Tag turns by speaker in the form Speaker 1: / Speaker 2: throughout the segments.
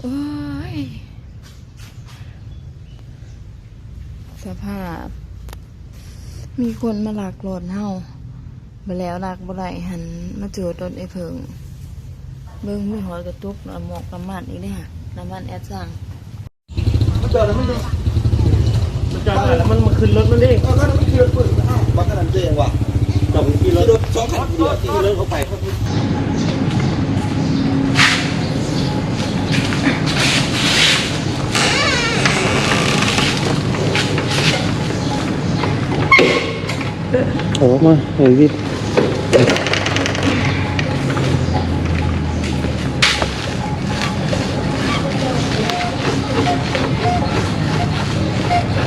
Speaker 1: โอ้ย สภาพ มีคนมาหลักรถเฮามาแล้วหลักบ่ไหลหัน มาเจอรถไอ้เพิง เบิ่งมีหอยกระตุกน้ำหมอกน้ำมันอีกเนี่ยน้ำมันแอดสั่ง
Speaker 2: มันจอดแล้วมันดู
Speaker 3: มันจอดแล้วมันมาขึ้นรถมันดิ
Speaker 2: เออก็มันขี่รถปืนอ้าวบักกระดันเจ๊งว่ะ
Speaker 3: จอดขี่
Speaker 2: ขี่
Speaker 3: รถ
Speaker 2: รถสองคันขี่รถ
Speaker 3: ขี่รถเขาไปเขา
Speaker 4: โอ้มาเฮ้ยวิท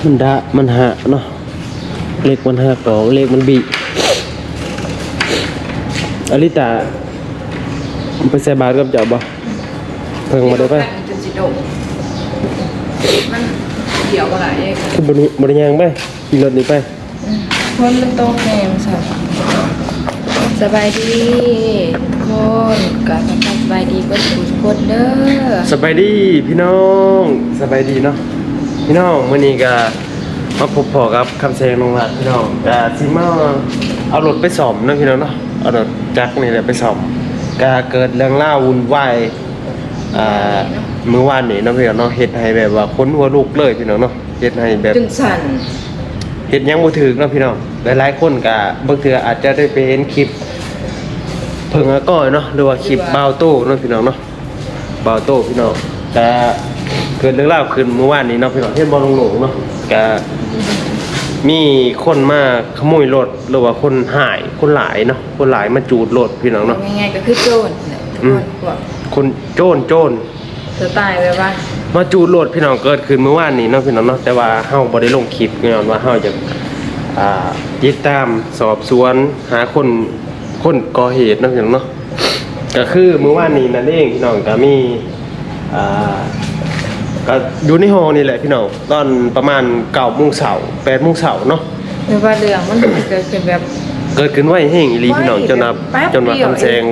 Speaker 4: มันดะมันหะเนาะเล็กมันหักออกเล็กมันบีอลิตามันไปใส่บาตรกับเจ้าบ่เพิ่งมาได้ปะ
Speaker 1: จนสิโดมันเกี่ยวอะไรเอง
Speaker 4: คือบริบริยางไปขี่รถนี่ไป
Speaker 1: คนมันโตแข็งสับสบายดีทุกคนกับสบายดีก็ทุกคนเด้อ
Speaker 4: สบายดีพี่น้องสบายดีเนาะพี่น้องมื้อนี้ก็มาพบพอกับคำแซงลงรัดพี่น้องก็สิมาเอารถไปซ่อมเนาะพี่น้องเนาะเอารถจักรนี่แหละไปซ่อมก็เกิดเรื่องราววุ่นวายอ่ามื้อวานนี้เนาะพี่น้องเนาะเฮ็ดให้แบบว่าคนหัวลุกเลยพี่น้องเนาะเฮ็ดให้แบบ
Speaker 1: จนสั่น
Speaker 4: เห็นยังบ่ถึกเนาะพี่น้องหลายๆคนก็บางเทื่ออาจจะได้ไปเห็นคลิปเพิ่งอาก้อยเนาะหรือว่าคลิปบาวโต้เนาะพี่น้องเนาะบาวโต้พี่น้องแต่เกิดเรื่องราวขึ้นเมื่อวานนี้เนาะพี่น้องที่บ่ลงหลงเนาะก็มีคนมาขโมยรถหรือว่าคนหายคนหลายเนาะคนหลายมาจูดรถพี่น้องเนาะ
Speaker 1: ง่ายๆก็คือโจรเนี่ยทุกคนพวก
Speaker 4: คนโจรโจร
Speaker 1: สไตล์แบบว่า
Speaker 4: มาจูดรถพี่น้องเกิดขึ้นเมื่อวานนี้เนาะพี่น้องเนาะแต่ว่าเฮาบ่ได้ลงคลิปเนาะว่าเฮาจะอ่าติดตามสอบสวนหาคนคนก่อเหตุเนาะพี่น้องเนาะก็คือเมื่อวานนี้นั่นเองพี่น้องก็มีอ่าก็อยู่ในห้องนี่แหละพี่น้องตอนประมาณ9โมงเช้า8โมงเช้าเนาะ
Speaker 1: หรือว่าเรื่องมันเกิดขึ้นแบบ
Speaker 4: เกิดขึ้นไวแห้งอีหลีพี่น้องจนว่า
Speaker 1: แป๊บ
Speaker 4: จนว่า
Speaker 1: เดียว
Speaker 4: คำแซง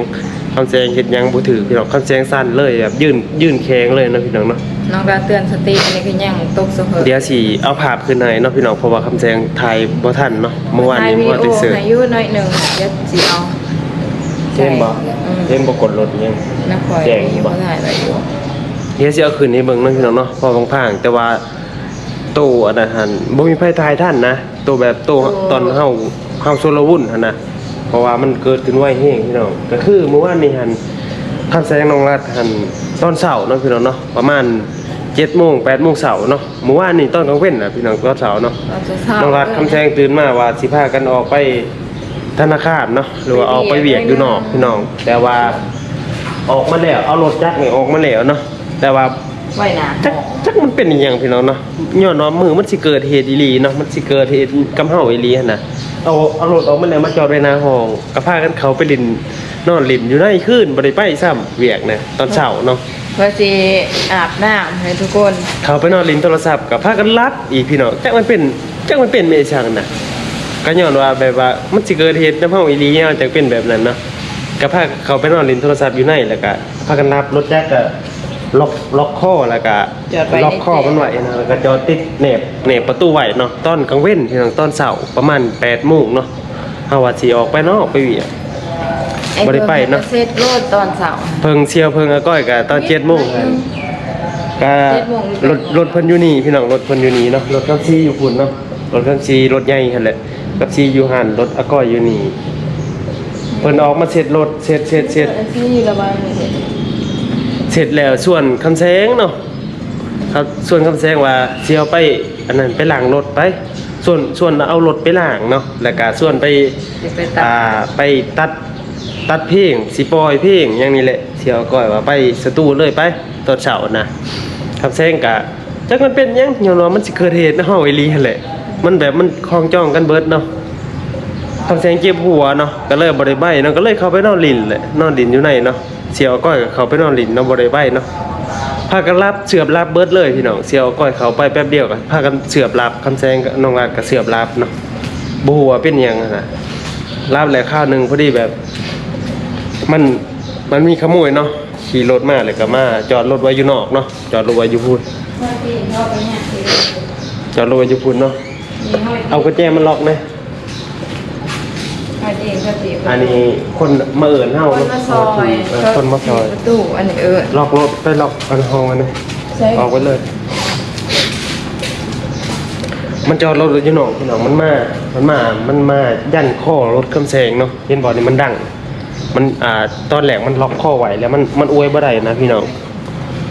Speaker 4: คำแซงเฮ็ดหยังบ่ถือพี่น้องคำแซงสั้นเลยแบบยื่นยื่นแข้งเลยเนาะพี่น้องเนาะ
Speaker 1: น้องดาเตือนสติอันนี้คือยังตกสะเพิด
Speaker 4: เดี๋ยวสิเอาภาพขึ้นให้เนาะพี่น้องเพราะว่าคำแซงไทยบ่ทันเนาะเมื่อวานนี้
Speaker 1: ถ่าย
Speaker 4: เมื่อวาน
Speaker 1: วิ
Speaker 4: ได้
Speaker 1: ดีโอ
Speaker 4: เสิร์ช
Speaker 1: ให้อยุ่หน่อยหนึ่งเดี๋ยวสิเอา
Speaker 4: เช่นบ่
Speaker 1: อืม
Speaker 4: เช่นบ่กดรถยัง
Speaker 1: นักคอย
Speaker 4: แจ้ง
Speaker 1: มีอยู่
Speaker 4: บ่
Speaker 1: บ่ถ่ายไว้อยู่
Speaker 4: เดี๋ยวสิเอาขึ้นให้เบิ่งเนาะพี่น้องเนาะพอบางๆแต่ว่าโตอันนั้นหั่นบ่มีไผทายท่านนะโตแบบโตตอนเฮาเฮาโซลวุ่นหั่นนะ เพราะว่ามันเกิดขึ้นไวแฮงพี่น้องก็คือเมื่อวานนี้หั่นคำแซงน้องรัฐหั่นตอนเช้าเนาะพี่น้องเนาะประมาณ7โมง8โมงเช้าเนาะเมื่อวานนี้ตอนกลางเว้นน่ะพี่น้องตอนเช้าเนาะ
Speaker 1: เราจะเศร้า
Speaker 4: น้องรัดคำแซงตื่นมาว่าสิพากันออกไปธนาคารเนาะหรือว่าออกไปเวียกอยู่นอกพี่น้อง แต่ว่าออกมาแล้วเอารถจักรนี่ออกมาแล้วเนาะแต่ว่า
Speaker 1: ไว้นะ
Speaker 4: จักจักมันเป็นอหย่างพี่น้องเนาะย้อนว่ามือมันสิเกิดเหตุอีหลีเนาะมันสิเกิดเหตุกำเฮาอีหลีหั่นน่ะ เอาเอารถออกมาแล้วมาจอดไว้หน้าห้องก็พากันเขาไปลินนอนลินอยู่ในคืนบ่ได้ไปซ้ำเวียกนะตอนเช้าเนาะ
Speaker 1: เพื่อสิอาบน้ำให้ทุกคน
Speaker 4: เขาไปนอนลินโทรศัพท์กับพากันรับอีกพี่น้องจักมันเป็นจักมันเป็นเมชังน่ะก็ย้อนว่าแบบว่ามันสิเกิดเหตุน้ำเฮาอีหลีเนาะจักเป็นแบบนั้นเนาะก็พาเขาไปนอนลินโทรศัพท์อยู่ในแล้วก็พากันรับรถแจ็คก็ ล็อกล็อกคอแล้วก็ล็อกคอมันไว้นะแล้วก็จอดติดแหนบแหนบประตูไว้เนาะตอนกลางเว้นพี่น้องตอนเช้าประมาณ8โมงเนาะเฮาว่าสิออกไปนอกไปเวียก
Speaker 1: อ้
Speaker 4: บ่ได้ไปเนอะ
Speaker 1: เซตโลดตอนเสาร์
Speaker 4: เพิ่งเชียวเพิ่งอาก้อยก็ตอน7โมงครับก็
Speaker 1: เจ็ดโมง
Speaker 4: รถรถเพิ่นอยู่นี่พี่น้องรถเพิ่นอยู่นี่เนาะรถคันซีอยู่พุ่นเนาะรถคันซีรถใหญ่หั่นแหละกับซีอยู่หันรถอาก้อยอยู่นี่เพิ่นออกมาเสร็จรถเสร็จเสร็จเสร็จ
Speaker 1: ที่ระบายมือเห็น
Speaker 4: เสร็จแล้วส่วนคำแสงเนาะครับส่วนคำแสงว่าเสิเอาไปอันนั้นไปล้างรถไป ส่วนส่วนเอารถไปล้างเนาะแล้วก็ส่วนไป
Speaker 1: ไปตัด
Speaker 4: อ่าไปตัดตัดเพลงสิปล่อยเพลงอย่างนี้แหละเที่ยวก้อยว่าไปสตูเลยไปตอนเช้านะคำแซงกะจักมันเป็นหยังย้อนว่ามันสิเกิดเหตุในห้องไอรีหั่นแหละมันแบบมันคล้องจ้องกันเบิดเนาะคำแซงเจ็บหัวเนาะก็เลยบ่ได้ใบเนาะก็เลยเข้าไปนอนลินแหละนอนลินอยู่ในเนาะ เสียวก้อยเขาไปนอนหลินนาะบ่ได้เนาะพากันรับเสือบรับเบิดเลยพี่น้องเสียวก้อยเขาไปแป๊บเดียวก็พากันเสือบรับคำแซงน้องรัดก็เสือบรับเนาะบ่ฮู้ว่าเป็นยังนะรับแล้วข้าวหนึ่งพอดีแบบ มันมันมีขโมยเนาะขี่รถมาเลยก็มาจอดรถไว้อยู่นอกเนาะจอดรถไว้อยู่พูด
Speaker 1: ว่าตีน
Speaker 4: จอดรถไว้อยู่พูดเนาะเอากุญแจมันล็อกไหม
Speaker 1: ห้ อยตีนก็ตีน
Speaker 4: อันนี้คนมาเอิญเฮา
Speaker 1: คน
Speaker 4: เนาะ
Speaker 1: มาซอย
Speaker 4: เออคนมาซอย
Speaker 1: ประตูอันนี้เออ
Speaker 4: ล็อกรถไปล็อกอันห้องมันเลย
Speaker 1: ใช่
Speaker 4: ออกไปเลย มันจอดรถอยู่นอกพี่น้องมันมา มันมา มันมายันข้อรถเครื่องแซงเนาะเห็นบอนี่มันดัง มันอ่าตอนแรกมันล็อกข้อไว้แล้วมันมันอวยบ่ได้นะพี่น้อง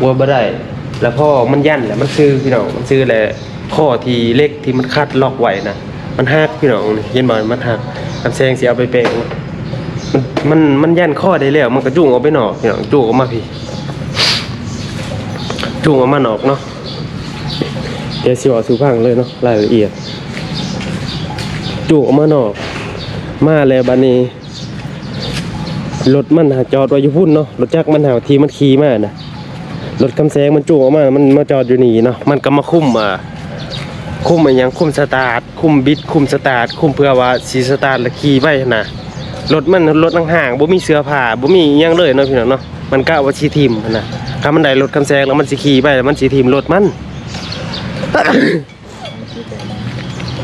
Speaker 4: อวยบ่ได้แล้วพอมันยันแล้วมันซื้อพี่น้องมันซื้อแหละข้อที่เล็กที่มันคัดล็อกไว้นะมันหักพี่น้องนี่เห็นบ่มันหัก เครื่องแซงสิเอาไปแปลงมันมันมันยันข้อได้แล้ว มันก็จุ่งออกไปนอกพี่น้องจุ่งออกมาพี่ จุ่งออกมานอกเนาะเดี๋ยวสิบอกสู่พังเลยเนาะรายละเอียด จุ่งออกมานอก มาแล้วบัดนี้รถมันหาจอดไว้อยู่พุ่นเนาะรถจักรมันหาทีมันขี่มานะรถคำแสงมันจู่ออกมา มันมาจอดอยู่นี่เนาะมันก็มาคุ้มอ่า คุมอะไรยังคุมสตาร์ทคุมบิดคุมสตาร์ทคุมเพื่อว่าสีสตาร์ทแล้วขี่ไปนะรถมันรถห่างๆบ่มีเสื้อผ้าบ่มีอิหยังเลยเนาะพี่น้องเนาะมันกะว่าสิทีมนะถ้ามันได้รถคำแสงแล้วมันสิขี่ไปแล้วมันสิทีมรถมัน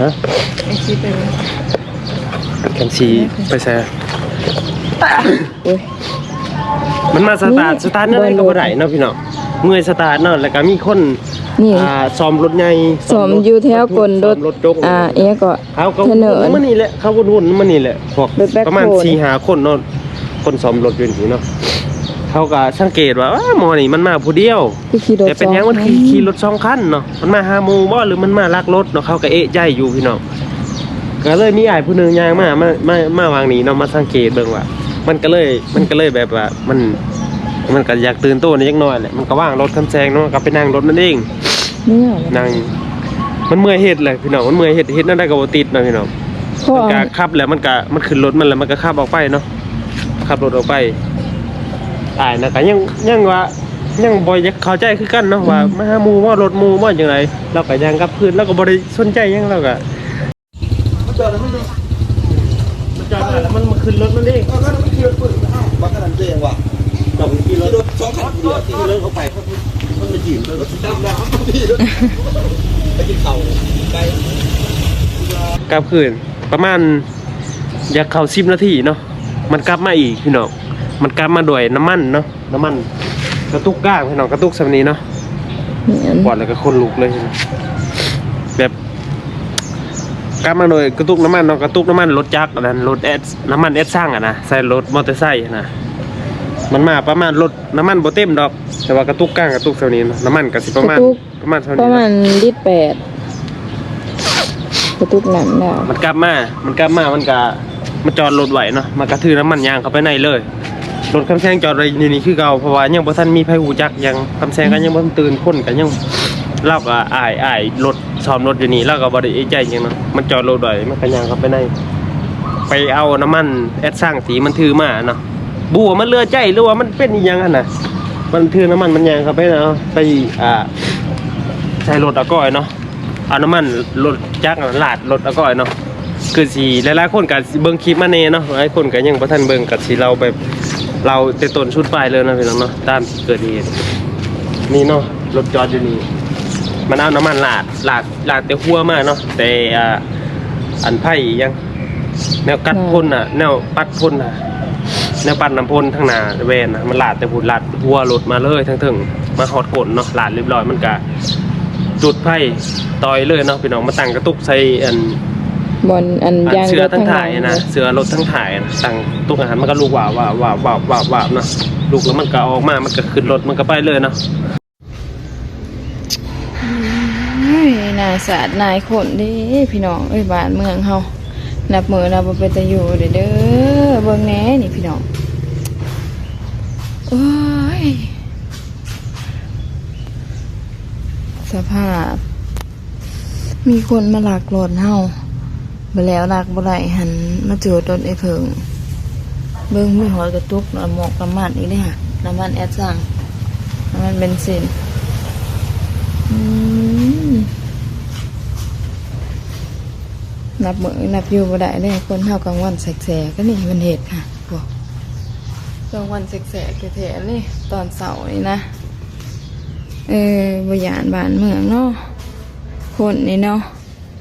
Speaker 4: ฮะ
Speaker 1: ไอชิปไปเลย
Speaker 4: คำสีไปแซ่
Speaker 1: โอ้ย
Speaker 4: มันมาสตาร์ทสตาร์ทนั่นก็บ่ได้เนาะพี่น้องเมื่อยสตาร์ทเนาะแล้วก็มีคน
Speaker 1: นี่
Speaker 4: อ่าซ้อมรถใหญ่
Speaker 1: สมอยู่แถวกลรถ
Speaker 4: ซ้อมรถจก
Speaker 1: อ่าเอ๊ะก็
Speaker 4: เขาก็
Speaker 1: เสนอ
Speaker 4: มันนี่แหละเขาวนๆมันนี่แหละพวก
Speaker 1: รถแบ็คโฮ
Speaker 4: ประมาณ4 5คนเนาะคนซ้อมรถอยู่นี่เนาะเขาก็สังเกตว่าอ้าหมอนี่มันมาผู้เดียว
Speaker 1: คือขี่รถ
Speaker 4: แต่เป็นหยังมันขี่ขี่รถสองคันเนาะมันมาหาหมู่บ่หรือมันมาลักรถเนาะเขาก็เอะใจอยู่พี่น้องก็เลยมีอ้ายผู้หนึงย่างมา มามามาวางนี้เนาะมาสังเกตเบิ่งว่า มันก็เลยมันก็เลยแบบว่ามัน มันก็อยากตื่นตัวนิดน้อยแหละมันก็ว่างรถคันแซงเนาะก็ไปนั่งรถนั่นเอง
Speaker 1: เนี่ย
Speaker 4: นั่งมันเมื่อยเฮ็ดเลยพี่น้องมันเมื่อยเฮ็ดเฮ็ดนั่นได้ก็บ่ติดเนาะพี่น้อง
Speaker 1: พ่อ
Speaker 4: มันก็ขับแล้วมันก็มันขึ้นรถมันแล้วมันก็ขับออกไปเนาะขับรถออกไปอ้ายนะก็ยังยังว่ายังบ่อยากเข้าใจคือกันเนาะว่ามาหาหมู่ว่ารถหมู่ว่าจังไดเราก็ยังกับพื้นเราก็บ่ได้สนใจหยังเราก็
Speaker 2: มันจอดแล้วมันดู
Speaker 3: มันจอดมาแล้วมันมาขึ้นรถมันเอง
Speaker 2: เอาก็มันขี่รถปืนมาเอาบักขนาดเจ๊งว่ะ
Speaker 3: จอดขี่ร
Speaker 2: ขี่
Speaker 3: ถ
Speaker 2: รถสองคันเดียว
Speaker 3: ขี่รถเขาไปเขามันมาจีบเลย
Speaker 2: รถดำแล้วพี่รถไปกินเข่าไกล
Speaker 4: กลับคืนประมาณอยากเข้า10นาทีเนาะมันกลับมาอีกพี่น้องมันกลับมาด้วยน้ำมันเนาะน้ำมัน กระตุกก้างพี่น้องกระตุกสำนี้เนาะ
Speaker 1: เนี่ย
Speaker 4: ปอดแล้วก็คนลุกเลยนะแบบกลับมาโดยกระตุกน้ำมันเนาะกระตุกน้ำมันรถจักรอันนั้นรถแอดน้ำมันแอดสร้างอะนะใส่รถมอเตอร์ไซค์อะนะ มันมาประมาณรถน้ำมันโบเต็มดอก แต่ว่ากระตุกกลางกระตุกเท่านี้เนาะน้ำมันก็สิประมาณประมาณเท่า
Speaker 1: ป
Speaker 4: นี้
Speaker 1: ระมา
Speaker 4: เนาะ
Speaker 1: ณลิตรแปดกระตุกหนังดาว
Speaker 4: มันกลับมา มันกลับมามันก็มันจอดรถไหวเนาะมันกระทือน้ำมันยางเข้าไปในเลยรถคำแซงจอดไว้นี่นี่คือเก่าเพราะว่ายังบ่ทันมีไผหูจักยังคำแซงก็ยังบ่ทันตื่นคนก็ยังเราก็อายอายรถซ้อมรถอยู่นี่เราก็บ่ได้เอะใจหยังเนาะมันจอดรถไว้มันก็ย่างเข้าไปใน ไปเอาน้ำมันแอดสร้างสีมันถือมาเนาะ บัวมันเลือใจหรือว่ามันเป็นยังหั่นน่ะมันถือน้ำมันมันย่างเข้าไปเนาะไปอ่าใช้รถอะก้อยเนาะเอาน้ำมันรถจักรลาดรถอะก้อยเนาะคือสิหลายๆคนก็สิเบิ่งคลิปมาแน่เนาะหลายคนก็ยังบ่ทันเบิ่งก็สิเราแบบเราแต่ต้นชุดปลายเลยนะพี่น้องเนาะตามเกิดเหตุนี่เนาะรถจอดอยู่นี่มันเอาน้ำมันลาดลาดลาดแต่หัวมากเนาะแต่อ่าอันไผ่ยังแนวกัดพ่นอะแนวปัดพ่นอะ แนวปัดน้ำพ่นทางหนาเวนอะมันลาดแต่พุ่นลาดหัวรถมาเลยทั้งถึงมาหอดกดเนาะลาดเรียบร้อยมันก็จุดไผ่ต่อยเลยเนาะพี่น้องมาตั้งกระตุกใส่อัน
Speaker 1: บอลอัน
Speaker 4: อัน
Speaker 1: ยาง
Speaker 4: เสือทั้งถ่ายนะเสือรถทั้งถ่ายนะตั้งตุกอาหารมันก็ลูกว่าว่าว่าว่าว่าว่าเนาะลูกแล้วมันก็ออกมา มันก็ขึ้นรถมันก็ไปเลยเนาะ
Speaker 1: นายศาสตร์นายคนด้พี่น้องเอ้ยบ้านเมืองเฮา นับมือนับบ่เป็นตะอยู่เด้อเด้อเบิ่งแหน่นี่พี่น้องโอ้ยสภาพ มีคนมาหลักรถเฮาไปแล้วหลักบ่ได้หันมาเจอรถไอ้เพิง เบิ่งมีหอยกระตุกน้ำหมอกน้ำมันอีกเด้อค่ะน้ำมันแอดซังน้ำมันเบนซิน อืม นับมือนับอยู่บ่ได้เลยคนเท่ากลางวันแสกๆก็นี่มันเหตุค่ะบอกกลางวันแสกๆแท้ๆเลยตอนเสาร์นี่นะเออบยานบ้านเมืองเนาะคนนี่เนาะ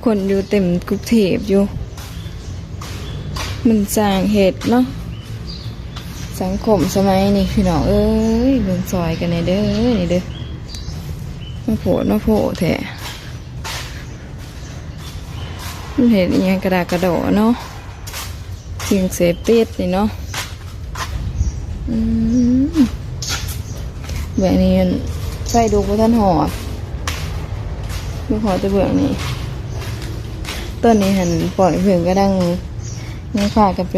Speaker 1: คนอยู่เต็มกรุงเทพอยู่ มันสร้างเหตุเนาะสังคมสมัยนี้พี่น้องเอ้ยเบิ่งซอยกันในเด้อนี่เด้อมาโผล่มาโผล่แท้ มันเห็นอหยังกระดากระโดดเนาะสิ่งเสพติดนี่เนาะอืมแบบนี้ใส่ดูกว่าท่านหอดดูหอจะเบื่อนี่ต้นนี้หันปล่อยเพื่อนก็ดังนี่ค่ะกันไป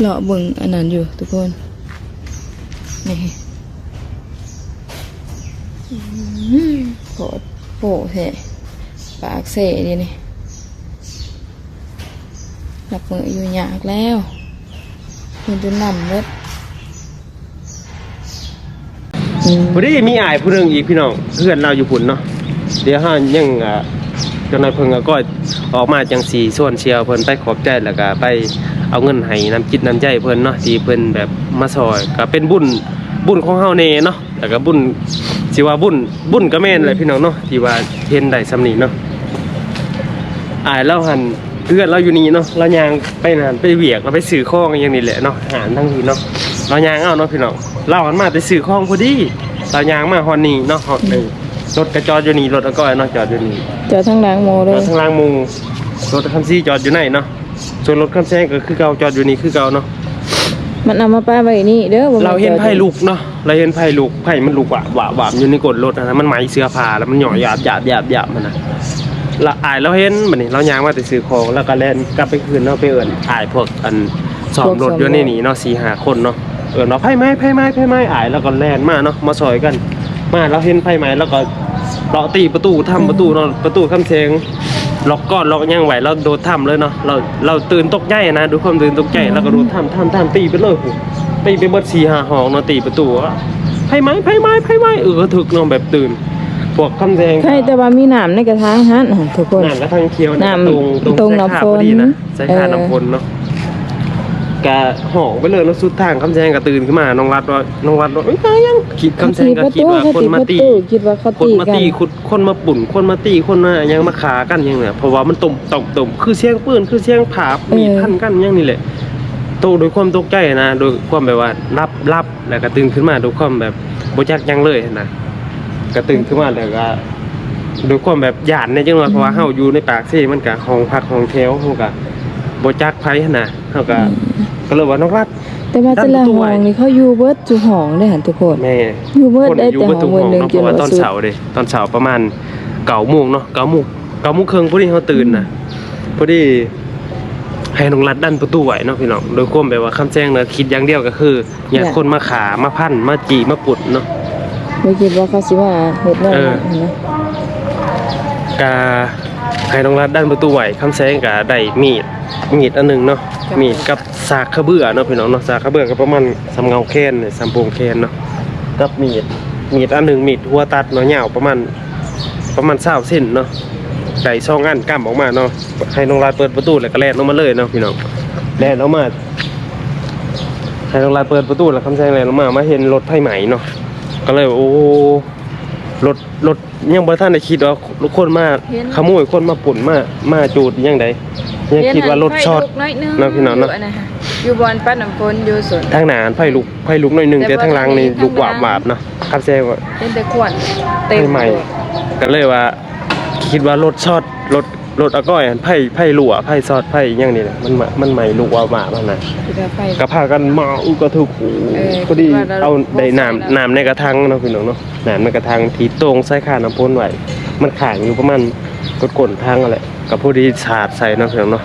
Speaker 1: เลาะเบึงอันนั้นอยู่ทุกคน นี่อืมโผดโผเทปากเสดีนี่ หลับมืออยู่ยากแล้วมันจะนำเล็ด
Speaker 4: พอดีมีอายผู้หนึงอีกพี่น้องเพื่อนเราอยู่พุ่นเนาะเดี๋ยวเฮายังอ่าเจานายเพิ่นก็ออกมาจังสีส่วนเชียวเพิ่นไปขอบใจแล้วก็ไปเอาเงินให้น้ำจิตน้ำใจเพิ่นเนาะที่เพิ่นแบบมาซอยก็เป็นบุญบุญของเฮาแน่เนาะแล้วก็บุญสิว่าบุญบุญก็แม่นแหละพี่น้องเนาะที่ว่าเห็นได้สำนีเนาะอายเราหัน เพื่อนเราอยู่นี่เนาะเรายางไปนานไปเวียกเราไปซื้อของอย่างนี้แหละเนาะหารทั้งทีเนาะเรายางเอาเนาะพี่น้องเราหันมาไปซื้อของพอดีเรายางมาฮอนนี่เนาะฮอดหนึ่งรถกระจอดอยู่นี่รถอากอยเนาะจอดอยู่นี่
Speaker 1: เจอทั้งหล้างโมเล
Speaker 4: ร
Speaker 1: ย
Speaker 4: ถทางล่างมุงรถคันซี่จอดอยู่ไหนเนาะส่วนรถคันแซงก็คือเก่าจอดอยู่นี่คือเก่าเนาะ
Speaker 1: มันเอามาป้าไว้นี่เด้อบ่แม่
Speaker 4: เราเห็นไผ่ลูกเนาะเราเห็นไผ่ลูกไผ่มันลูกหวะหวะหวะอยู่ในกดรถนะมันไหมเสื้อผ้าแล้วมันหย่อหยาบหยาบหยาบหยาบมันนะ ละอายเราเห็นมันนี่เรายางมาแต่ซื้อของแล้วก็แล่นกลับไปคืนเนาะไปเอิ้นอายพวกอันสอบรถอยู่ในนี่เนาะสี่ห้าคนเนาะเออเนาะไผ่ไม้ไผ่ไม้ไผ่ไม้อายแล้วก็แล่นมาเนาะมาซอยกัน มาเราเห็นไผ่ไม้แล้วก็เลาะตีประตูทำประตูเนาะประตูคำเชงล็อกก้อนล็อกย่างไหวเราโดดทำเลยเนาะเราเราตื่นตกใจนะดูความตื่นตกใจแล้วก็โดดทำทำทำตีไปเลยตีไปเบิดสี่ห้าห้องเนาะตีประตูอะไผ่ไม้ไผ่ไม้ไผ่ไม้เออถึกเนาะแบบตื่น พวกคำแดง
Speaker 1: ใช่แต่ว่ามีน้ำในกระทะฮั่นน่ะทุกคน
Speaker 4: น้ำกระทั่งเคี้ยว
Speaker 1: น้ำ
Speaker 4: ตรงตรง
Speaker 1: ตรง
Speaker 4: ใส่
Speaker 1: น้ำ
Speaker 4: ขา
Speaker 1: ฝน
Speaker 4: พอดีนะใส่ขา
Speaker 1: เออ
Speaker 4: น้ำฝนเนาะกะห่องไปเลยแล้วสุดทางคำแซงก็ตื่นขึ้นมา น้องรัดว่าน้องรัดว่าเอ้ยตายยังคิดคำแซงก็คิดว่าคนมาตี
Speaker 1: คิดว่าเขา
Speaker 4: คน
Speaker 1: ตี
Speaker 4: มา
Speaker 1: กัน
Speaker 4: ตีคนคนมาปุ่น คนมาตีคนมายังมาขากันอยังเนี่ยเพราะว่ามันตุ่มตบตุ่มคือเสียงปืนคือเสียงผาบมีดพันกันอยังนี่แหละโตโดยความตกใจนะ โดยความแบบว่ารับรับแล้วก็ตื่นขึ้นมาโดยความแบบบ่จักหยังเลยนะ ก็ตื่นขึ้นมาแล้วก็โดยความแบบหยาดในจังหวะเพราะว่าเฮาอยู่ในปากซี่มันก็ห้องพักห้องแถวเฮาก็บ่จักไผหันน่ะเฮาก็ก็เลยว่าน้องรัด
Speaker 1: แต่ว่าแต่ละ
Speaker 4: ดันประตู
Speaker 1: ห้
Speaker 4: ไว้
Speaker 1: องนี่เขาอยู่เบิดจุห้องได้หันทุกคน
Speaker 4: แม่
Speaker 1: อยู่เบิด
Speaker 4: คน
Speaker 1: ได้
Speaker 4: อยู่
Speaker 1: แต่
Speaker 4: เบิด
Speaker 1: ห้
Speaker 4: ทุ
Speaker 1: อกง
Speaker 4: ห้
Speaker 1: เบิ
Speaker 4: อ
Speaker 1: ด
Speaker 4: ง
Speaker 1: หนึง
Speaker 4: เนาะเพ
Speaker 1: กิ
Speaker 4: ราะ
Speaker 1: โล
Speaker 4: ว่าตอน
Speaker 1: สุด
Speaker 4: เสาร์เด้ตอนเสาร์ประมาณเก้าโมงเนาะเก้าโมงเก้าโมงครึ่งพอดีเขาตื่นนะพอดีให้น้องรัดดันประตูไว้เนาะพี่น้องโดยความแบบว่าคำแจ้งเนาะคิดอย่างเดียวก็คือ อยากคนมาขามาพันมาจีมาปุดเนาะ
Speaker 1: บ่คิดว่าเขาสิว่าเฮ็ดแนว
Speaker 4: เออ
Speaker 1: นั้นนะ
Speaker 4: กาให้น้องรัดดันประตูไว้คำแจ้งกาได้มีดมีดอันหนึงเนาะมีดกับสากขะเบื่อเนาะพี่น้องเนาะสากขะเบื่อก็ประมาณสำเงาแคนเนี่ยสำโพงแคนเนาะกับมีดมีดอันหนึงมีดหัวตัดเนาะยาวประมาณประมาณเศร้าเส้นเนาะไก่ช่องอันกั้มออกมาเนาะให้น้องลายเปิดประตูแล้วก็แล่นออกมาเลยเนาะพี่น้องแล่นออกมาให้น้องลายเปิดประตูแล้วคำแซงแล่นออกมามาเห็นรถไฟไหมเนาะ ก็เลยว่าโอ้รถรถยังบ่ทันได้คิดว่าคนมาขโมยคนมาปุ่นมามาจูดยังไดยังคิดว่ารถช็อตเนาะพี่น้องเนาะ
Speaker 1: อยู่บอนปั้นน้ำฝนอยู่สวน
Speaker 4: ทางหน้าไฟลุกไฟลุกหน่อยหนึง
Speaker 1: แต่
Speaker 4: แต่
Speaker 1: ว่า
Speaker 4: ทางหลังนี่
Speaker 1: ทาง
Speaker 4: ลุกวาบ
Speaker 1: หลัง
Speaker 4: วาบเนาะคำแซงว่า
Speaker 1: เป็นแต่ขวัญเต็
Speaker 4: ไฟ
Speaker 1: ม
Speaker 4: ใหม่ ก็เลยว่า คิดว่ารถช็อตรถ รถอาก้อยอันไผ่ไผ่หลัวไผ่ซอดไผ่อยังนี่แหละมันมามันใหม่ลูกว่าหมามันนะ
Speaker 1: คิดว่าไฟ
Speaker 4: ก็พากันมาอุกระทุกหู
Speaker 1: เออ
Speaker 4: พอดี
Speaker 1: คิดว่าเรา
Speaker 4: เอาได้น้ำ
Speaker 1: ใส่น้ำ
Speaker 4: น้ำในกระทังเนาะพี่น้องเนาะน้ำในกระทังที่ตรงใส่ขาน้ำพ่นไว้มันขางอยู่ประมาณกดกลทางอะไรก็พอดีสาดใส่เนาะพี่น้องเนาะ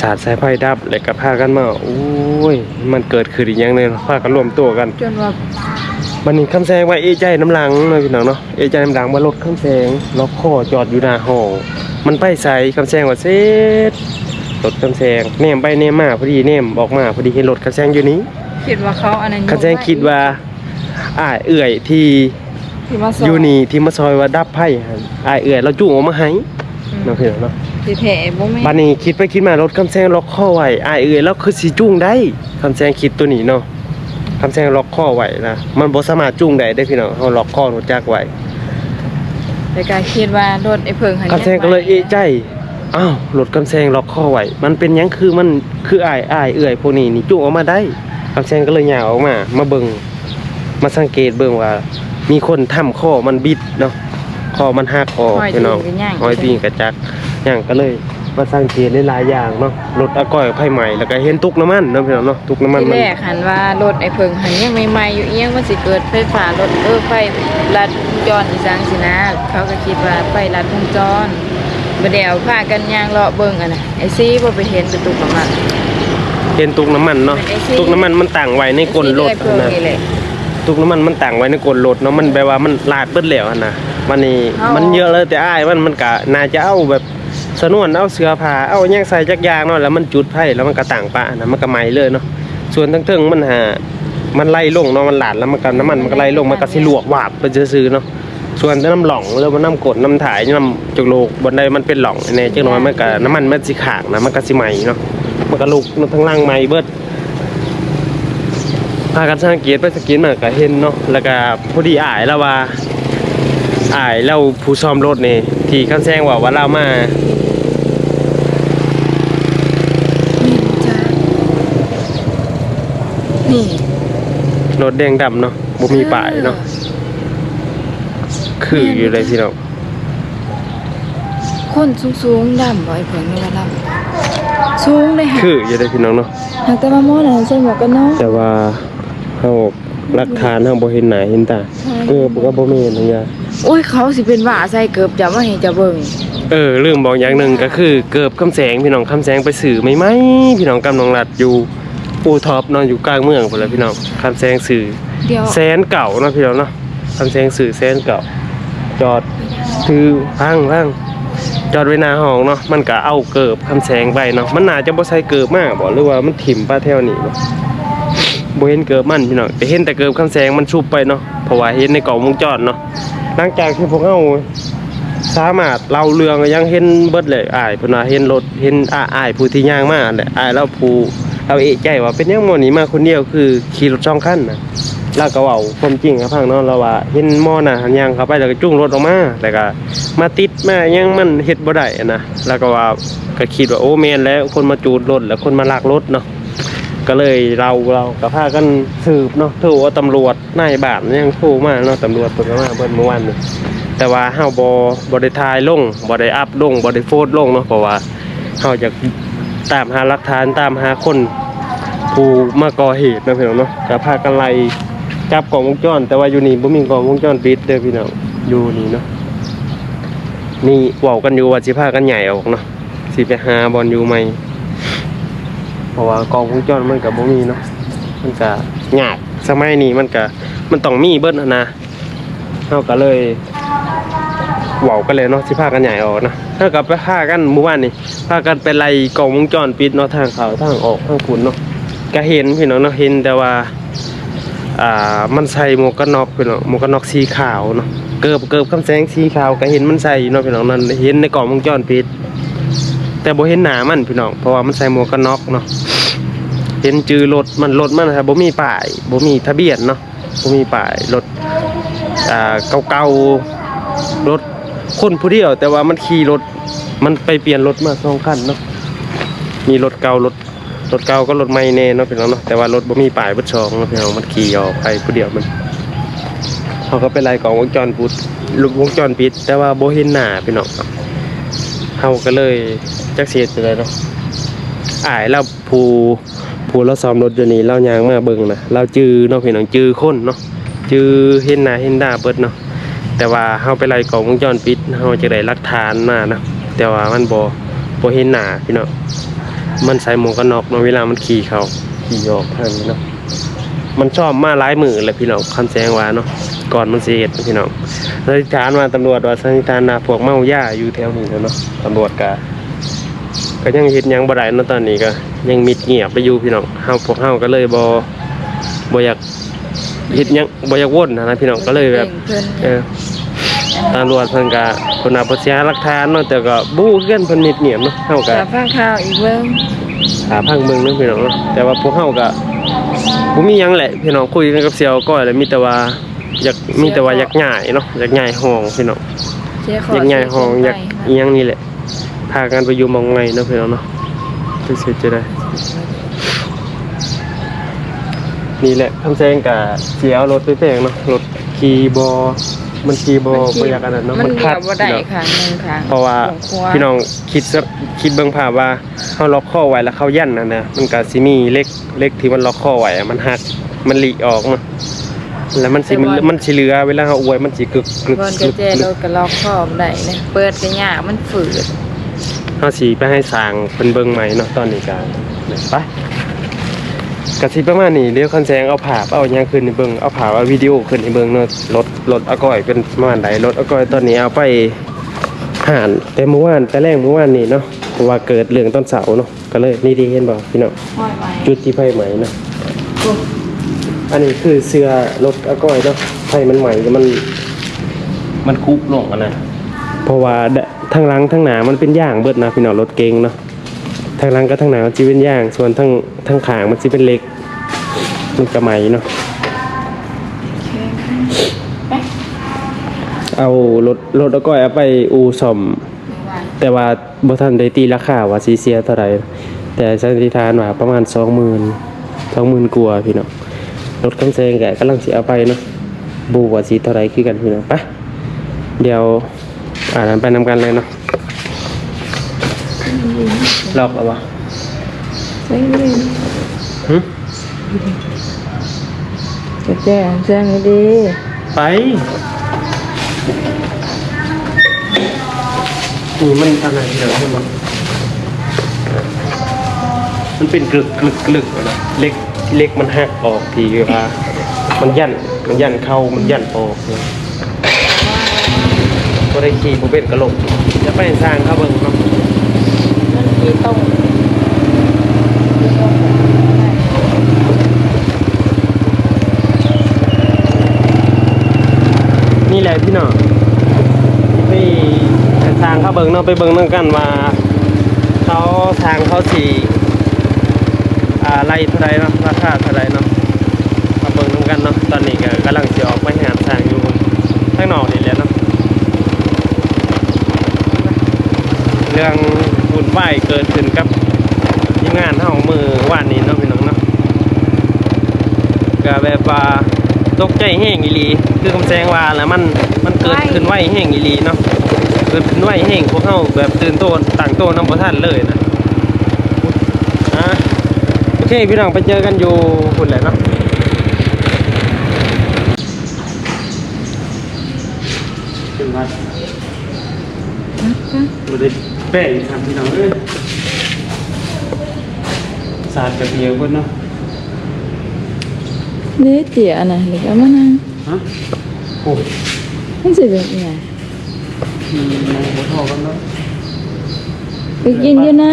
Speaker 4: สาดใส่ไผ่ดับแล้วก็พากันมาโอ้ยมันเกิดขึ้นอีกอย่างหนึงพากันรวมตัวกัน
Speaker 1: จนว่า
Speaker 4: มันนี่คำแซงว่าเอะใจน้ำหลังเลยพี่น้องเนาะเอะใจน้ำหลังว่ารถคำแซงล็อกคอจอดอยู่หน้าห้องมันไปใส่คำแซงว่าเซ็ตรถคำแซงแนมไปแนมมาพอดีแนมออกมาพอดีเห็นรถคำแซงอยู่นี้
Speaker 1: คิดว่าเขาอันนั้น
Speaker 4: คำแซงคิดว่าอ้ายเอื่อยที่
Speaker 1: ที่มาส
Speaker 4: อยู่นี่ที่มาซอยว่าดับไพ่หั่นอ้ายเอื่อยเราจุ่งออกมาให้เนาะพี่น้องเนาะ
Speaker 1: สิแผลบ่แม่
Speaker 4: บัดนี้คิดไปคิดมารถคำแซงล็อกคอไว้อ้ายเอื่อยแล้วคือสิจุ่งได้คคำแซงคิดตัวนี้เนาะ คำแซงล็อกข้อไว้นะมันบ่สามารถจุ้งได้ได้พี่น้องเฮาล็อกข้อรถจักรไว้
Speaker 1: แต่ก็คิดว่ารถไอ้เพิงหัน
Speaker 4: คำแซงก็เลยเอะใจอ้าวรถคำแซงล็อกข้อไว้มันเป็นหยังคือมันคืออ้ายอ้ายเอื้อยพวกนี้นี่จุ้งออกมาได้คำแซงก็เลยย่างออกมา มาเบิ่งมาสังเกตเบิ่งว่า มีคนทำข้อมันบิดเนาะข้อมันหักออกพี่น้องหอยตีนกระจักย่างก็เลย มาสังเกตหลายๆอย่างเนาะรถอาก้อยไผใหม่แล้วก็เห็นตุกน้ำมันเนาะพี่น้องเนาะตุกน้ำมัน
Speaker 1: ที่
Speaker 4: มัน
Speaker 1: แรกหันว่ารถไอ้เพิงหันยังใหม่ๆอยู่เอียงมันสิเกิดไฟฟ้ารถเออไฟลัดวงจรอีสังสินะเขาก็คิดว่าไฟลัดวงจรบ่ได้เอาพากันย่างเลาะเบิ่งอะนะไอ้ซีบ่ไปเห็นกระตุกของมัน
Speaker 4: เห็นตุกน้ำมันเนาะ
Speaker 1: ไอ้ที่
Speaker 4: ตุกน้ำมันมันต่างไว้ในกลรถ
Speaker 1: ไอ้ซีเลื่อยเพิ่ง
Speaker 4: นะ
Speaker 1: นี่แหละ
Speaker 4: ตุกน้ำมันมันต่างไว้ในกลรถเนาะมันแปลว่ามันลาดเบิดแล้วหั่นนะมันนี่
Speaker 1: เอามั
Speaker 4: มันเยอะเลยแต่อ้ายมันมันก็น่าจะเอาแบบ สนวนเอาเสือผ้าเอาแยงใส่จักยางเนาะแล้วมันจุดไฟแล้วมันก็ต่างปะนะมันก็ไหม้เลยเนาะส่วนทั้งเทิงมันหามันไล่ลงเนาะมันหลาดแล้วมันก็น้ำมันมันก็ไล่ลงมันก็สิลวกวาบไปซื่อๆเนาะส่วนน้ำหล่องแล้วมันน้ำกดน้ำถ่ายน้ำจุกโลกบนใดมันเป็นหล่องแน่จังน้อยมันก็น้ำมันมันสิขางนะมันก็สิไหม้เนาะมันก็ลุกทั้งล่างไหม้เบิดพากันสังเกตไปสกรีนมาก็เห็นเนาะแล้วก็พอดีอายแล้วว่าอายเราผู้ซ่อมรถนี่ที่คำแซงว่าว่าเรามา
Speaker 1: นี่
Speaker 4: รถแดงดำเนาะบ่มีป้ายเนาะคืออยู่เลยพี่น้อง
Speaker 1: คนสูงๆดำบ่ไอ้เพิงนี่ว่าดำสูงเลยค่ะ
Speaker 4: คืออยู่เลยพี่น้องเนาะ
Speaker 1: หากแต่ว่าหมอน่ะใส่หมวกกันน็อก
Speaker 4: แต่ว่าเฮาหลักฐานเฮาบ่เห็นหน้าเห็นตาเกือบก็บ่มีนะยา
Speaker 1: โอ้ยเขาสิเป็นบ้าใส่เกือบจะมาให้จะเบิ่ง
Speaker 4: เออลืมบอกอย่างหนึ่งก็คือเกือบคำแสงพี่น้องคำแสงไปสื่อไม่ไหมพี่น้องกำลังรัดอยู่ ปูท็อปเนอนอยู่กลางเมืองพุ่นแหล้วพี่น้องคำแสงสื่อ
Speaker 1: เดี๋ยว
Speaker 4: แสนเก่าเนาะพี่น้องเนาะคำแสงสื่อแสนเก่า จอดถือพังพังจอดไว้หน้าห้องเนาะมันก็เอาเกิบคำแสงไปเนาะมันน่าจะบ่ใส่เกิบมากบ่หรือว่ามันถิ่มป้าแถวนี้เนาะบ่เห็นเกิบมันพี่น้องแต่เห็นแต่เกิบคำแสงมันชุบไปเนาะเพราะว่าเห็นในกล่องวงจรเนาะหลังจากที่พวกเฮาสามารถเล่าเรื่องยังเห็นเบิดเลยอ้ายเพิ่นว่าเห็นรถเห็นอ้าอ้ายผู้ที่ย่างมาแหละอ้ายแล้วผู้ เราเอะใจว่าเป็นยังมอนี้มาคนเดียวคือขี่รถสองคันนะแล้วก็เว้าความจริงกับพังเนาะเราว่าเห็นมอน่ะหันยางเข้าไปแล้วก็จุ้งรถออกมาแล้วก็มาติดมายังมันเฮ็ดบ่ได้นะแล้วก็ว่าก็คิดว่าโอ้แมนแล้วคนมาจูดรถแล้วคนมาลากรถเนาะก็เลยเราเราก็พากันสืบเนาะโทรว่าตำรวจนายบานยังโทรมาเนาะตำรวจเพิ่นก็มาเบิ่นเมื่อวานนี้แต่ว่าเฮาบ่บ่ได้ถ่ายลงบ่ได้อัพลงบ่ได้โพสต์ลงเนาะเพราะว่าเฮาจะ ตามหาหลักฐานตามหาคนผู้มาก่อเหตุนะพี่น้องเนาะก็พากันไล่จับกล่องวงจร แต่ว่าอยู่นี่บ่มีกล่องวงจรปิดเด้อพี่น้องอยู่นี่เนาะนี่เว้ากันอยู่ว่าสิพากันใหญ่ออกเนาะสิไปหาบอลอยู่ใหม่เพราะว่ากล่องวงจรมันก็บ่มีเนาะมันก็ยากสมัยนี้มันก็มันต้องมีเบิดอะนะเฮาก็เลย เว้ากันเลยเนาะสิพากันใหญ่ออกนะเฮาก็ไปพากันเมื่อวานนี่พากันไปไล่กล่องวงจรปิดเนาะทางเขาทางออกทางคุณเนาะก็เห็นพี่น้องเนาะเห็นแต่ว่าอ่ามันใส่หมวกกันน็อกพี่น้องหมวกกันน็อกสีขาวเนาะเกิบเกิบคำแสงสีขาวก็เห็นมันใส่อยู่เนาะพี่น้องนั่นเห็นในกล่องวงจรปิด แต่บ่เห็นหน้ามันพี่น้องเพราะว่ามันใส่หมวกกันน็อกเนาะเห็นจือรถมันรถมันนะครับบ่มีป้ายบ่มีทะเบียนเนาะบ่มีป้ายรถอ่าเก่าๆรถ คนผู้เดียว แต่ว่ามันขี่รถ มันไปเปลี่ยนรถมาสองคันเนาะมีรถเก่ารถรถเก่าก็รถใหม่แน่เนาะพี่น้องเนาะแต่ว่ารถบ่มีป้ายบิดชองเนาะพี่น้องมันขี่ออกไปผู้เดียวมันเขาก็ไปไล่กล้องวงจรปิดลูกวงจรปิด แต่ว่าโบเห็นหน้าพี่น้องเฮาก็เลยจักเสียไปเลยเนาะอ้ายเราผูผูเราซ้อมรถอยู่นี่เรายางมาเบิ่งนะเราจื้อเนาะพี่น้องจื้อคนเนาะจื้อเห็นหน้าเห็นตาเบิดเนาะ แต่ว่าเฮาไปไล่กล้องวงจรปิดเฮาจะได้หลักฐานมานะแต่ว่ามันบ่บ่เห็นหน้าพี่น้องมันใส่หมวกกันน็อกเนาะเวลามันขี่เขาขี่ออกทางนี้เนาะมันชอบมาหลายมือเลยพี่น้องคำแสงว่าเนาะก่อนมันเสียดพี่น้องสันนิษฐานมาตำรวจว่าสันนิษฐานนะพวกเมาหญ้าอยู่แถวนี้แล้วเนาะตำรวจก็ก็ยังเฮ็ดหยังบ่ได้เนาะตอนนี้ก็ ยังมิดเงียบไปอยู่พี่น้องเฮาพวกเฮาก็เลยบ่บ่อยากเฮ็ดหยังบ่อยากวนนะนะพี่น้องก็เลยแบบ
Speaker 1: เพิ่น
Speaker 4: เออ ตำรวจเพิ่นก็คนน่ะบ่เสียหลักฐานเนาะแต่ก็บู้คือกันเพิ่นมิดเงียบเนาะเฮาก็
Speaker 1: จะฟังข่าวอีกเบิ่ง
Speaker 4: หาพังเมืองนึงพี่น้องเนาะแต่ว่าพวกเฮาก็ผมมีหยังแหละพี่น้องคุยกันกับเสียวก้อยแล้วมีแต่ว่าอยากมีแต่ว่าอยากง่ายเนาะอยากง่ายห้องพี่น้อง
Speaker 1: เจ๊ข
Speaker 4: อยากง่ายห้องอยากอีหยังนี่แหละพากันไปอยู่หมองไงเนาะพี่น้องเนาะรู้สึกจะได้นี่แหละคำแซงกับเสียเอารถไปแพงเนาะรถคีย์บอ มันคีย์บอบ่อยากอันนั้นเนาะ
Speaker 1: มัน
Speaker 4: มัน
Speaker 1: เดี
Speaker 4: คั
Speaker 1: ย
Speaker 4: ด
Speaker 1: วบ่ได้
Speaker 4: พี่น้อง
Speaker 1: ค่ะหนึ่งค่ะ
Speaker 4: เพราะว่า
Speaker 1: ของครัว
Speaker 4: พี่น้องคิดซะคิดเบิ่งภาพว่าเฮาล็อกข้อไว้แล้วเข้ายันนั่นนะมันก็สิมีเล็กเล็กที่มันล็อกข้อไว้อะมันหักมันหลีออกมาแล้วมันสิมันมันสิเหลือเวลาเฮาอวยมันสิกึกกึก
Speaker 1: บอน
Speaker 4: กึ
Speaker 1: กระ
Speaker 4: ก
Speaker 1: เจรถก็ล็อกคอบได้เลยเปิดก็ยากมันฝืด
Speaker 4: เฮาสิไปให้สร้างเพิ่นเบิ่งใหม่เนาะตอนนี้ก็ไป ก็สิประมาณนี้เดี๋ยวคันแสงเอาภาพเอาหยังขึ้นให้เบิ่งเอาภาพเอาวิดีโอขึ้นให้เบิ่งเนาะรถรถอาก้อยเป็นประมาณใดรถอาก้อยตอนนี้เอาไปห่านแต่เมื่อวานแต่แรกเมื่อวานนี่เนาะเพราะว่าเกิดเรื่องต้นเสาเนาะก็เลยนี่ดีเห็นบ่พี่น้อง
Speaker 1: ห้อยไม้
Speaker 4: จุดที่ไฟไหม้เนาะอันนี้คือเสื้อรถอาก้อยเนาะไฟมันไหม้แล้วมัน มันคุบลงอะนะเพราะว่าดทั้งหลังทั้งหน้ามันเป็นย่างเบิดนะพี่น้องรถเก๋งเนาะ ทั้งหลังกับทั้งหน้ามันสิเป็นย่าง ส่วนทั้งทั้งขางมันสิเป็นเหล็ก มันกระไหมเนาะเอารถรถอาก้อยเอาไปอู่ซ่อม แต่ว่าบ่ทันได้ตีราคาว่าสิเสียเท่าไหร่แต่สันนิษฐานว่าประมาณ20,000 20,000กว่าพี่น้องรถคำแซงก็กำลังสิเอาไปเนาะบ่ว่าสิเท่าไหร่คือกันพี่น้องไปเดี๋ยวอ่านไปนำกันเลยเนาะ ลอกแล้วบ่
Speaker 1: ใช่เลย
Speaker 4: หึ
Speaker 1: กระเจแจ้งให้ดี
Speaker 4: ไปนี่มันอะไรเดี๋ยวให้มันมันเป็นกลึกกลึกกลึกอะนะเล็กที่เล็กมันหักออกทีว่ามันยันมันยันเข้ามันยันออกเนี่ยก็ได้ขี่ผมเป็นกระโหลกจะไปสร้างเข้าเบิ่งเนาะ
Speaker 1: มันมีตรง มีตรง
Speaker 4: นี่แหละพี่น้องไปสร้างเข้าเบิงเนาะไปเบิงเรื่องกันว่าเขาสร้างเขาสีอ่าไล่เท่าไรเนาะราคาเท่าไรเนาะมาเบิงนำกันเนาะตอนนี้ก็กำลังจะออกไปงานสร้างอยู่ข้างนอกนี่แหละเนาะเรื่อง บุญไหวายเกิดขึ้นกับทีมงานเฮามือว่านนี้เนาะพี่น้องเนาะก็แบบว่าตกใจแห้งอีหลีคือคำแซงว่าแล้วมันมันเกิดขึ้นไหวแห้งอีหลีเนาะเกิดขึ้นไหวแห้งพวกเฮาแบบตื่นโตนต่างโตน้ำประทันเลยนะอะโอเคพี่น้องไปเจอกันอยู่คุณแหละเนาะขึ้นมาบ่ได้ แป้งทำพี่น้องเอ้ยสาดกระเทียมเพิ่นเนาะ
Speaker 1: นี่เตี๋ยน่ะหรือว่ามันนั่ง
Speaker 4: ฮะโอ้ย
Speaker 1: มันสิเป็นไง
Speaker 4: มีในหัวทอกันเนาะ
Speaker 1: ไปกินอยู่ไหน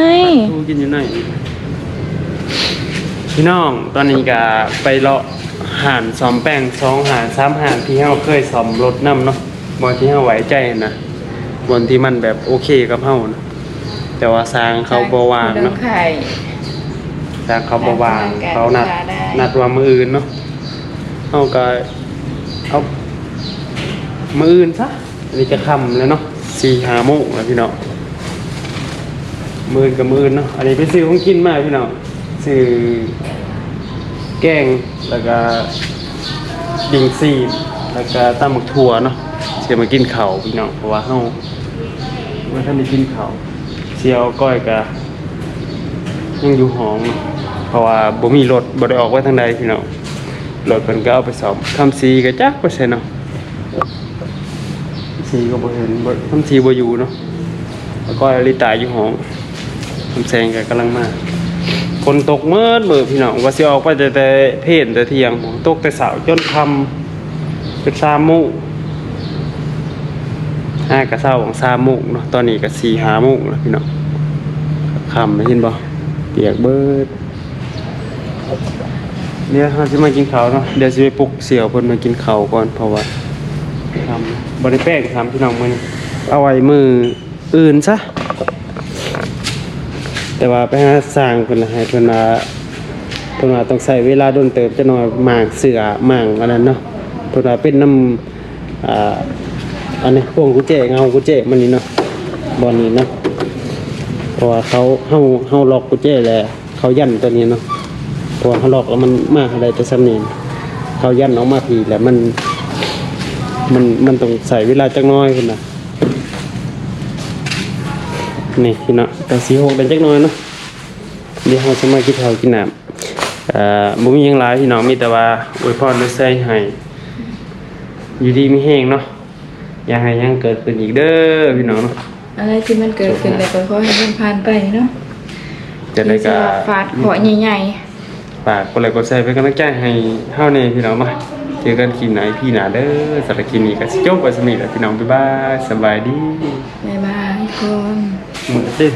Speaker 4: ดูกินอยู่ไหนพี่น้องตอนนี้ก็ไปเลาะหานซ้อมแป้งสองหานสามหานที่เราเคยซ้อมรถน้ำเนาะบนที่เราไว้ใจนะบนที่มันแบบโอเคกับเฮานะ แต่ว่าสร้างเขาบวางเนาะ
Speaker 1: ไข่
Speaker 4: สร้างเขาบวาง
Speaker 1: ได้
Speaker 4: เขานัด
Speaker 1: ได้
Speaker 4: นัดว่ามืออื่นเนาะเฮาก็เอามืออื่นซะอันนี้จะค่ำแล้วเนาะสี่ห้าโมงแล้วพี่น้องหมื่นกับหมื่นเนาะอันนี้ไปซื้อของกินมาพี่น้องซื้อแกงแล้วก็ดิงซีดแล้วก็ตำหมึกถั่วเนาะเสียมากินข้าวพี่น้องเพราะว่าเฮาเมื่อท่านได้กินข้าว เสียวก้อยก็ยังอยู่ห้อง เพราะว่าบ่มีรถบ่ได้ออกไปทางใดพี่น้องรถเพิ่นก็เอาไปซ่อมคำซีก็จักไปใส่เนาะซีก็บ่เห็นบ่คำซีบ่อยู่เนาะแล้วก็ลิตาอยู่ห้องคำแซงก็กำลังมาคนตกเมื่อมือพี่น้องว่าสิออกไปแต่แต่เพศแต่เที่ยงตกแต่เสาร์จนคำเป็นสามโมุ ห้ากระเศร้าของสามโมุเนาะตอนนี้ก็สี่หามุแล้วพี่น้องคำไม่เห็นบ่เปียกเบิดเดี๋ยวเราจะมากินข้าวเนาะเดี๋ยวจะไปปลุกเสี่ยวเพิ่นมากินข้าวก่อนเพราะว่าทำบริแป้งทำพี่น้องมือเอาไว้มืออื่นซะแต่ว่าไปหาสร้างเพิ่นละให้เพิ่นว่าพิ่นว่าต้องใช้เวลาโดนเติบจะหน่อยหมากเสือหมางอันนั้นเนาะเพิ่นว่าเป็นน้ำอ่า อันนี้พวงกุญแจเงากุญแจมันนี่เนาะบอนนี้เนาะเพราะว่าเขาเฮาเฮาล็อกกุญแจแล้วเขายันตัวนี้เนาะเพราะเขาล็อกแล้วมันมาอะไรแต่ซ้ำนี่เขายันออกมาทีแล้วมัน มันมันต้องใส่เวลาจักน้อยคุณนะนี่พี่เนาะแต่สีหกเป็นจักน้อยเนาะเดี๋ยวเราจะมากินข้าวกินน้ำอ่อบ่มีหยังหลายพี่น้องมีแต่ว่าอวยพรและใส่ให้อยู่ดีมีแห้งเนาะ อย่าให้หยังเกิดขึ้นอีกเด้อพี่น้องเนาะ
Speaker 1: อะไรที่มันเกิดขึ้นแล้วก็ขอให้มันผ่านไปเนาะ
Speaker 4: จะได้ก็
Speaker 1: ฟาดขอใหญ่
Speaker 4: ฝากกดไลค์กดแชร์เป็นกำลังใจให้เฮานี่พี่น้องมาเจอกันคลิปไหนพี่หน้าเด้อสำหรับคลิปนี้ก็สิจบไว้สำนี้แหละพี่น้องบ๊ายบายสบายดี
Speaker 1: ๆบ๊ายบายทุกคน
Speaker 4: หมดสิ